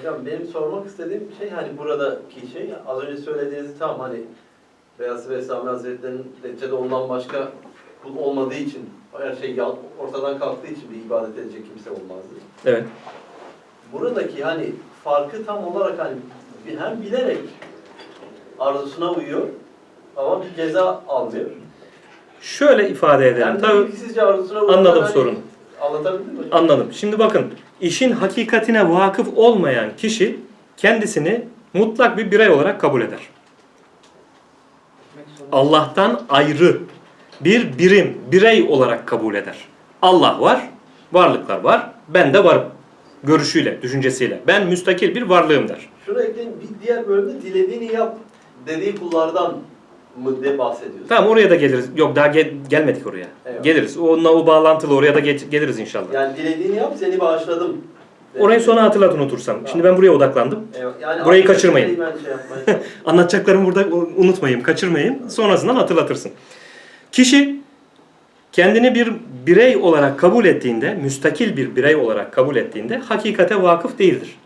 Hocam benim sormak istediğim şey hani buradaki şey az önce söylediğiniz tam hani Beyazıt Bestami Hazretleri'nin neticede ondan başka kul olmadığı için her şey ortadan kalktığı için bir ibadet edecek kimse olmazdı. Evet. Buradaki hani farkı tam olarak hani hem bilerek arzusuna uyuyor ama bir ceza almıyor. Şöyle ifade edelim. Hem de Tabii arzusuna uyuyor. anladım hani- sorunu. Anlatabildim mi hocam? Anladım. Şimdi bakın işin hakikatine vakıf olmayan kişi kendisini mutlak bir birey olarak kabul eder. Allah'tan ayrı bir birim, birey olarak kabul eder. Allah var, varlıklar var, ben de varım. Görüşüyle, düşüncesiyle. Ben müstakil bir varlığım der. Şunu ekleyin bir diğer bölümde dilediğini yap dediği kullardan mı de bahsediyorsun? Tamam oraya da geliriz. Yok daha gel- gelmedik oraya. Eyvallah. Geliriz. Onunla o bağlantılı oraya da geç- geliriz inşallah. Yani dilediğini yap seni bağışladım. Orayı sonra hatırlat unutursam. Şimdi ben buraya odaklandım. Yani Burayı aslında kaçırmayın. Ben şey yapmaya. Anlatacaklarımı burada unutmayayım, kaçırmayayım. Sonrasından hatırlatırsın. Kişi kendini bir birey olarak kabul ettiğinde, müstakil bir birey olarak kabul ettiğinde hakikate vakıf değildir.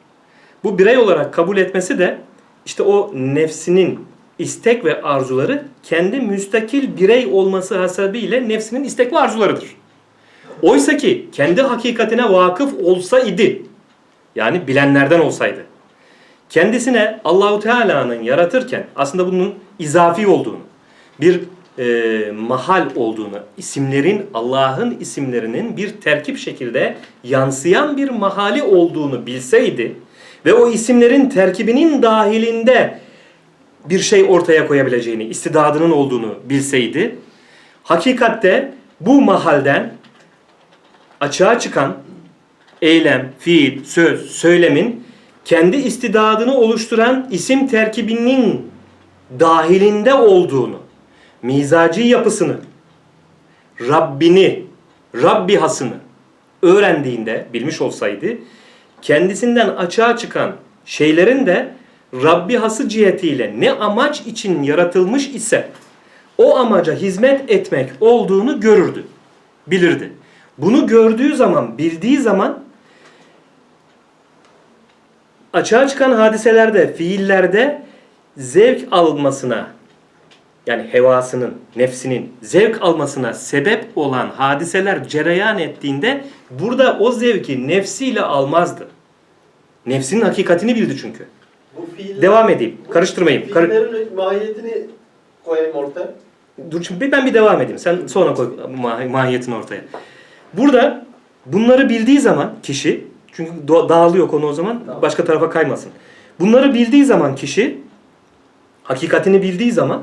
Bu birey olarak kabul etmesi de işte o nefsinin istek ve arzuları kendi müstakil birey olması hasebiyle nefsinin istek ve arzularıdır. Oysa ki kendi hakikatine vakıf olsa idi, yani bilenlerden olsaydı, kendisine Allahu Teala'nın yaratırken aslında bunun izafi olduğunu, bir e, mahal olduğunu, isimlerin Allah'ın isimlerinin bir terkip şekilde yansıyan bir mahali olduğunu bilseydi ve o isimlerin terkibinin dahilinde bir şey ortaya koyabileceğini, istidadının olduğunu bilseydi, hakikatte bu mahalden açığa çıkan eylem, fiil, söz, söylemin kendi istidadını oluşturan isim terkibinin dahilinde olduğunu, mizacı yapısını, Rabbini, Rabbihasını öğrendiğinde, bilmiş olsaydı, kendisinden açığa çıkan şeylerin de Rabbihası cihetiyle ne amaç için yaratılmış ise o amaca hizmet etmek olduğunu görürdü, bilirdi. Bunu gördüğü zaman, bildiği zaman açığa çıkan hadiselerde, fiillerde zevk almasına yani hevasının, nefsinin zevk almasına sebep olan hadiseler cereyan ettiğinde burada o zevki nefsiyle almazdı. Nefsinin hakikatini bildi çünkü. Bu fiiller, Devam edeyim. bu Karıştırmayayım. Kar- Fiillerin mahiyetini koyayım ortaya. Dur şimdi ben bir devam edeyim. Sen sonra koy ma- mahiyetini ortaya. Burada bunları bildiği zaman kişi çünkü dağılıyor konu o zaman Tamam. başka tarafa kaymasın. Bunları bildiği zaman kişi hakikatini bildiği zaman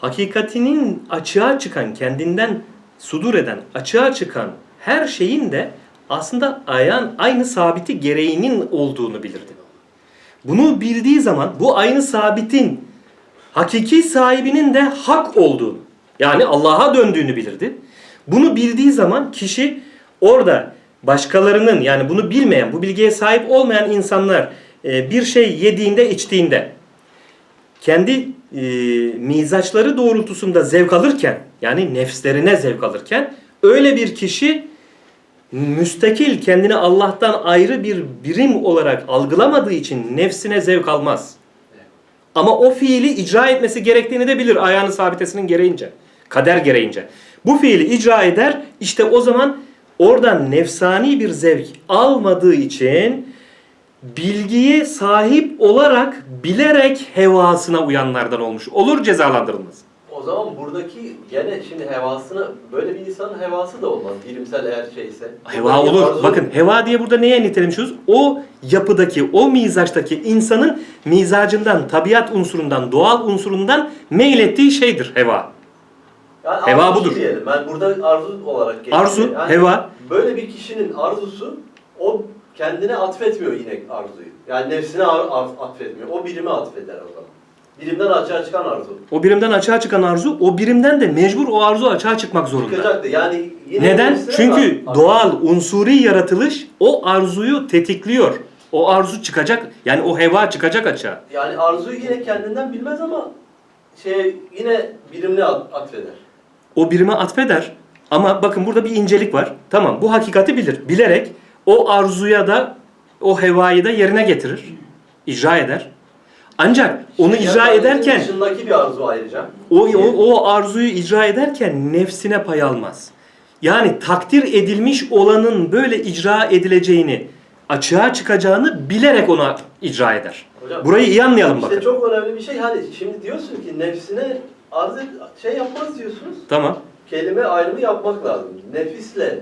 hakikatinin açığa çıkan kendinden sudur eden açığa çıkan her şeyin de aslında ayan aynı sabiti gereğinin olduğunu bilirdi. Bunu bildiği zaman bu aynı sabitin hakiki sahibinin de hak olduğunu yani Allah'a döndüğünü bilirdi. Bunu bildiği zaman kişi orada başkalarının yani bunu bilmeyen, bu bilgiye sahip olmayan insanlar e, bir şey yediğinde, içtiğinde kendi e, mizaçları doğrultusunda zevk alırken yani nefslerine zevk alırken öyle bir kişi müstakil kendini Allah'tan ayrı bir birim olarak algılamadığı için nefsine zevk almaz. Ama o fiili icra etmesi gerektiğini de bilir ayağını sabitesinin gereğince. Kader gereğince. Bu fiili icra eder işte o zaman oradan nefsani bir zevk almadığı için bilgiye sahip olarak bilerek hevasına uyanlardan olmuş. Olur cezalandırılmaz. O zaman buradaki gene şimdi hevasını böyle bir insanın hevası da olmaz. Bilimsel eğer şeyse. Heva olur. arzu- Bakın heva diye burada neye nitelemişiz? O yapıdaki, o mizaçtaki insanın mizacından, tabiat unsurundan, doğal unsurundan meylettiği şeydir heva. Yani heva budur. Diyelim. Ben burada arzu olarak geçiyorum. Arzu, heva. Böyle bir kişinin arzusu o kendine atfetmiyor yine arzuyu. Yani nefsine atfetmiyor. O birime atfeder o zaman. Birimden açığa çıkan arzu. O birimden açığa çıkan arzu, o birimden de mecbur o arzu açığa çıkmak zorunda. Çıkacaktı. Yani yine Neden? nefsine Çünkü at- doğal, unsuri yaratılış o arzuyu tetikliyor. O arzu çıkacak, yani o heva çıkacak açığa. Yani arzuyu yine kendinden bilmez ama şey yine birimine at- atfeder. O birime atfeder. Ama bakın burada bir incelik var. Tamam bu hakikati bilir. Bilerek o arzuya da o hevayı da yerine getirir. icra eder. Ancak onu Şey, icra ederken dışındaki bir arzu ayrıca. o, o, o arzuyu icra ederken nefsine pay almaz. Yani takdir edilmiş olanın böyle icra edileceğini, açığa çıkacağını bilerek ona icra eder. Hocam, Burayı iyi anlayalım işte bakın. çok önemli bir şey. Hani şimdi diyorsun ki nefsine arz şey yapmaz diyorsunuz. Tamam. Kelime ayrımı yapmak lazım. Nefisle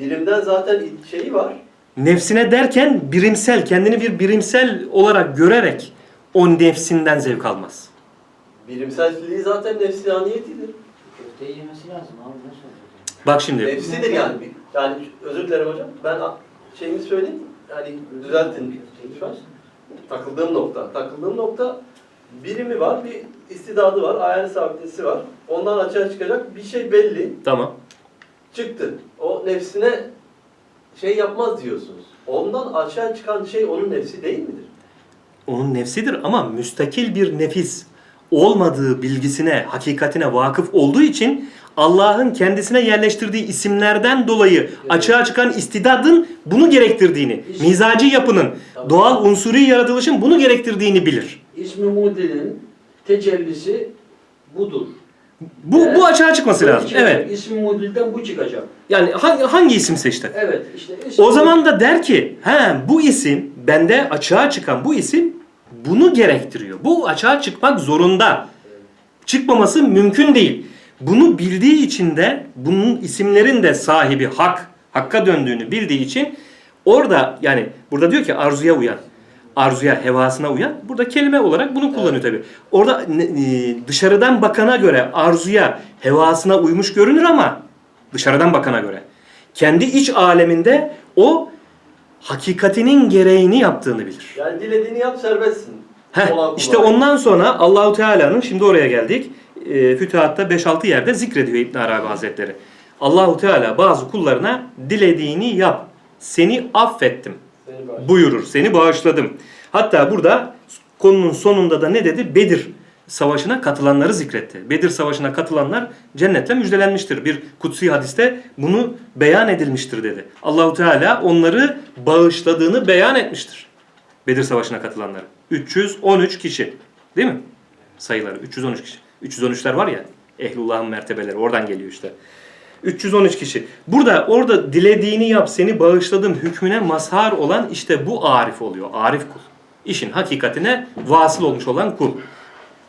birimden zaten şeyi var. Nefsine derken birimsel, kendini bir birimsel olarak görerek o nefsinden zevk almaz. Birimselliği zaten nefsiyaniyetidir. Köfteyi yemesi lazım abi nasıl olacak? Bak şimdi. Nefsidir yani. Yani özür dilerim hocam. Ben şeyimi söyleyeyim. Yani düzeltin lütfen. Takıldığım nokta. Takıldığım nokta birimi var, bir istidadı var, ayarı sabitesi var. Ondan açığa çıkacak bir şey belli. Tamam. Çıktı. O nefsine şey yapmaz diyorsunuz. Ondan açığa çıkan şey onun nefsi değil midir? Onun nefsidir ama müstakil bir nefis olmadığı bilgisine, hakikatine vakıf olduğu için Allah'ın kendisine yerleştirdiği isimlerden dolayı açığa çıkan istidadın bunu gerektirdiğini, mizacı yapının, doğal unsuri yaratılışın bunu gerektirdiğini bilir. İsmi Mudil'in tecellisi budur. Bu, Evet. bu açığa çıkması lazım. çıkacak. Evet. İsmi Mudil'den bu çıkacak. Yani hangi, hangi isimse işte. Evet işte O zaman da der ki, he bu isim, bende açığa çıkan bu isim bunu gerektiriyor. Bu açığa çıkmak zorunda. Çıkmaması mümkün değil. Bunu bildiği için de bunun isimlerin de sahibi hak, hakka döndüğünü bildiği için orada yani burada diyor ki arzuya uyan. Arzuya, hevasına uyan. Burada kelime olarak bunu kullanıyor tabii. Orada e, dışarıdan bakana göre arzuya, hevasına uymuş görünür ama dışarıdan bakana göre kendi iç aleminde o hakikatinin gereğini yaptığını bilir. Yani dilediğini yap serbestsin. Heh, Olan işte ondan sonra Allahu Teala'nın şimdi oraya geldik. E, Fütuhat'ta 5-6 yerde zikrediyor İbn Arabi Hazretleri. Allahu Teala bazı kullarına dilediğini yap. Seni affettim Seni buyurur. Seni bağışladım. Hatta burada konunun sonunda da ne dedi? Bedir savaşına katılanları zikretti. Bedir savaşına katılanlar cennetle müjdelenmiştir. Bir kutsi hadiste bunu beyan edilmiştir dedi. Allahu Teala onları bağışladığını beyan etmiştir. Bedir savaşına katılanları. 313 kişi. Değil mi? Sayıları 313 kişi. 313'ler var ya. Ehlullah'ın mertebeleri oradan geliyor işte. 313 kişi. Burada orada dilediğini yap seni bağışladım hükmüne mazhar olan işte bu arif oluyor. Arif kul. İşin hakikatine vasıl olmuş olan kul.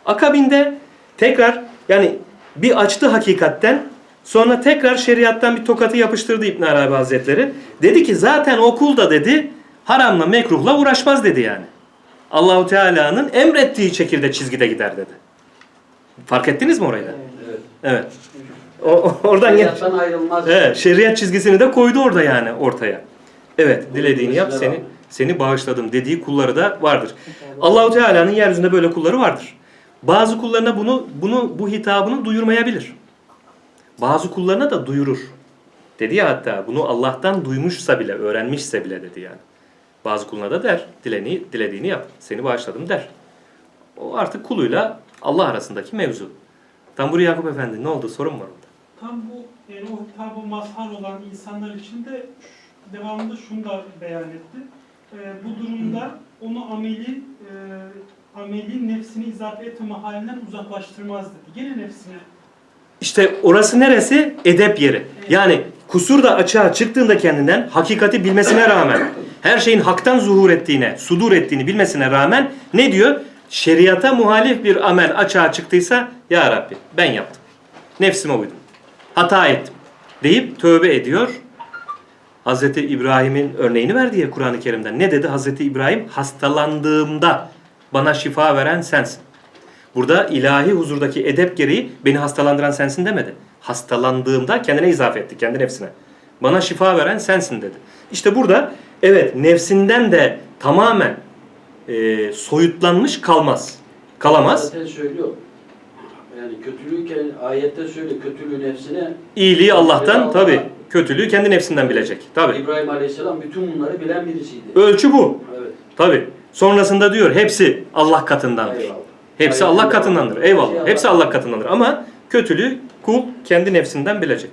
Akabinde tekrar yani bir açtı hakikatten sonra tekrar şeriattan bir tokatı yapıştırdı İbn Arabi Hazretleri. Dedi ki zaten o kul da dedi haramla mekruhla uğraşmaz dedi yani. Allahu Teala'nın emrettiği şekilde çizgide gider dedi. Fark ettiniz mi orayı? Evet. Evet. O, oradan gel. Hayattan ayrılmaz. Evet, şeriat çizgisini de koydu orada yani ortaya. Evet, dilediğini yap seni seni bağışladım dediği kulları da vardır. Allahu Teala'nın yeryüzünde böyle kulları vardır. Bazı kullarına bunu bunu bu hitabını duyurmayabilir. Bazı kullarına da duyurur. Dedi ya hatta bunu Allah'tan duymuşsa bile, öğrenmişse bile dedi yani. Bazı kuluna da der, dileni, dilediğini yap, seni bağışladım der. O artık kuluyla Allah arasındaki mevzu. Tamburi Yakup Efendi ne oldu? Sorun var orada? Tam bu yani o hitabı mazhar olan insanlar için de devamında şunu da beyan etti. Ee, bu durumda onu ameli e, ameli nefsini izafe etme halinden uzaklaştırmaz dedi. Gene nefsine İşte orası neresi? Edep yeri. Yani kusur da açığa çıktığında kendinden hakikati bilmesine rağmen her şeyin haktan zuhur ettiğine, sudur ettiğini bilmesine rağmen ne diyor? Şeriata muhalif bir amel açığa çıktıysa ya Rabbi ben yaptım. Nefsime uydum. Hata ettim. Deyip tövbe ediyor. Hazreti İbrahim'in örneğini verdi ya Kur'an-ı Kerim'den. Ne dedi Hazreti İbrahim? Hastalandığımda bana şifa veren sensin. Burada ilahi huzurdaki edep gereği beni hastalandıran sensin demedi. Hastalandığımda kendine izafe etti, kendi nefsine. Bana şifa veren sensin dedi. İşte burada evet nefsinden de tamamen e, soyutlanmış kalmaz. Kalamaz. Zaten söylüyor. Yani kötülüğü ayette söyle kötülüğü nefsine. İyiliği Allah'tan Allah. tabi. Kötülüğü kendi nefsinden bilecek. Tabi. İbrahim Aleyhisselam bütün bunları bilen birisiydi. Ölçü bu. Evet. Tabi. Sonrasında diyor hepsi Allah katındandır. Eyvallah. Hepsi. Allah katındandır. Eyvallah. Hepsi Allah katındandır. Ama kötülüğü kul kendi nefsinden bilecek.